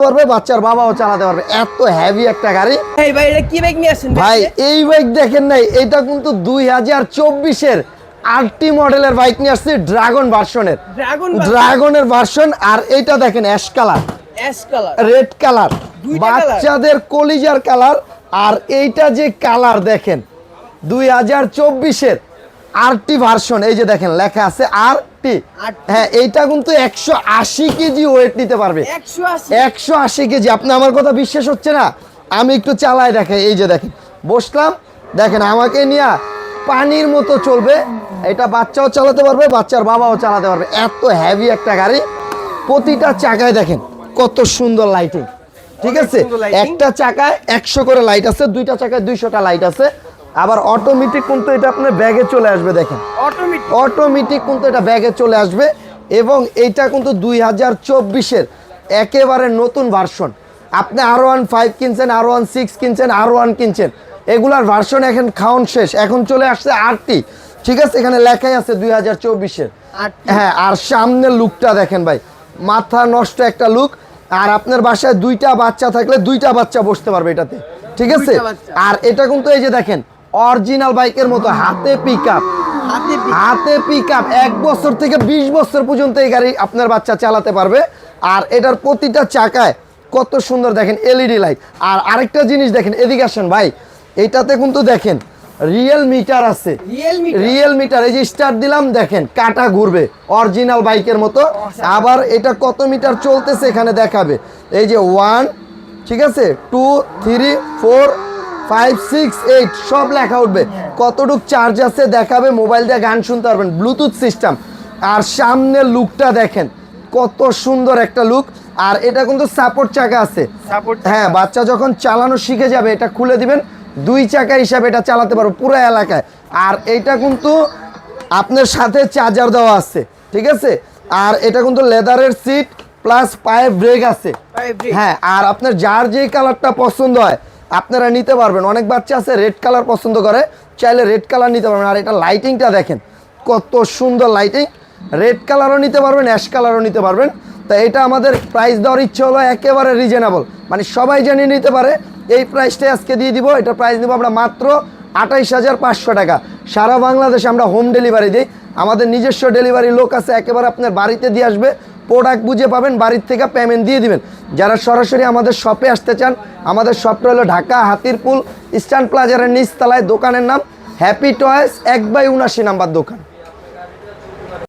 পারবে বাচ্চার বাবাও চালাতে পারবে। এত হেভি একটা গাড়ি। এই ভাই এটা কি বাইক নিয়ে ভাই এই বাইক দেখেন নাই এটা কিন্তু দুই হাজার চব্বিশের আটটি মডেলের বাইক নিয়ে আসছে ড্রাগন ভার্সনের ড্রাগন ড্রাগনের ভার্সন আর এইটা দেখেন ash colour ash colour red colour বাচ্চাদের কলিজার কালার আর এইটা যে কালার দেখেন দুই হাজার চব্বিশের। আরটি ভার্সন এই যে দেখেন লেখা আছে আর টি হ্যাঁ এইটা কিন্তু একশো আশি কেজি ওয়েট নিতে পারবে। একশো আশি। কেজি আপনি আমার কথা বিশ্বাস হচ্ছে না? আমি একটু চালাই দেখাই এই যে দেখেন বসলাম দেখেন আমাকে নিয়ে পানির মতো চলবে। এটা বাচ্চাও চালাতে পারবে বাচ্চার বাবাও চালাতে পারবে। এত হেভি একটা গাড়ি। প্রতিটা চাকায় দেখেন কত সুন্দর লাইটিং ঠিক আছে? একটা চাকায় একশো করে লাইট আছে দুইটা চাকায় দুইশোটা লাইট আছে। আবার অটোমেটিক কিন্তু এটা আপনার ব্যাগে চলে আসবে দেখেন। অটোমেটিক অটোমেটিক কিন্তু এটা ব্যাগে চলে আসবে এবং এইটা কিন্তু দুই হাজার চব্বিশের একেবারে নতুন ভার্সন আপনি আর ওয়ান ফাইভ কিনছেন আর ওয়ান সিক্স কিনছেন আর ওয়ান কিনছেন এগুলার ভার্সন এখন খাওয়ান শেষ। এখন চলে আসছে আরটি ঠিক আছে এখানে লেখাই আছে দুই হাজার চব্বিশের। হ্যাঁ আর সামনের লুকটা দেখেন ভাই। মাথা নষ্ট একটা লুক আর আপনার বাসায় দুইটা বাচ্চা থাকলে দুইটা বাচ্চা বসতে পারবে এটাতে। ঠিক আছে? আর এটা কিন্তু এই যে দেখেন অরিজিনাল বাইকের মতো হাতে পিক আপ হাতে পিক আপ এক বছর থেকে বিশ বছর পর্যন্ত এই গাড়ি আপনার বাচ্চা চালাতে পারবে। আর এটার প্রতিটা চাকায় কত সুন্দর দেখেন এলইডি লাইট আর আরেকটা জিনিস দেখেন এদিকে আসেন ভাই এইটাতে কিন্তু দেখেন রিয়েল মিটার আছে। রিয়েল মিটার এই যে স্টার্ট দিলাম দেখেন কাটা ঘুরবে অরিজিনাল বাইকের মতো। আবার এটা কত মিটার চলতেছে এখানে দেখাবে। এই যে ওয়ান ঠিক আছে? Two three four five six eight সব লেখা উঠবে। কতটুক চার্জ আছে দেখাবে মোবাইল দিয়ে গান শুনতে পারবেন। ব্লুটুথ সিস্টেম আর সামনের লুকটা দেখেন কত সুন্দর একটা লুক আর এটা কিন্তু সাপোর্ট চাকা আছে। সাপোর্ট হ্যাঁ বাচ্চা যখন চালানো শিখে যাবে এটা খুলে দিবেন। দুই চাকা হিসাবে এটা চালাতে পারো পুরো এলাকায়। আর এটা কিন্তু আপনার সাথে চার্জার দেওয়া আছে ঠিক আছে? আর এটা কিন্তু লেদারের সিট প্লাস পায়ে ব্রেক আছে। হ্যাঁ আর আপনার যার যেই কালারটা পছন্দ হয় আপনারা নিতে পারবেন। অনেক বাচ্চা আছে রেড কালার পছন্দ করে, চাইলে রেড কালার নিতে পারবেন। আর এটা লাইটিংটা দেখেন, কত সুন্দর লাইটিং রেড কালারও নিতে পারবেন অ্যাশ কালারও নিতে পারবেন। তা এটা আমাদের প্রাইস দেওয়ার ইচ্ছে হলো একেবারে রিজনেবল মানে সবাই জানিয়ে নিতে পারে, এই প্রাইসটাই আজকে দিয়ে দিব। এটা প্রাইস দেবো আমরা মাত্র আঠাইশ হাজার পাঁচশো টাকা। সারা বাংলাদেশে আমরা হোম ডেলিভারি দিই। আমাদের নিজস্ব ডেলিভারি লোক আছে, একেবারে আপনার বাড়িতে দিয়ে আসবে। প্রোডাক্ট বুঝে পাবেন, বাড়ির থেকে পেমেন্ট দিয়ে দিবেন। যারা সরাসরি আমাদের শপে আসতে চান, আমাদের শপটা হলো ঢাকা হাতিরপুল স্ট্যান্ড প্লাজারের নিচতলায়, দোকানের নাম হ্যাপি টয়েস এক বাই উনাশি নাম্বার দোকান।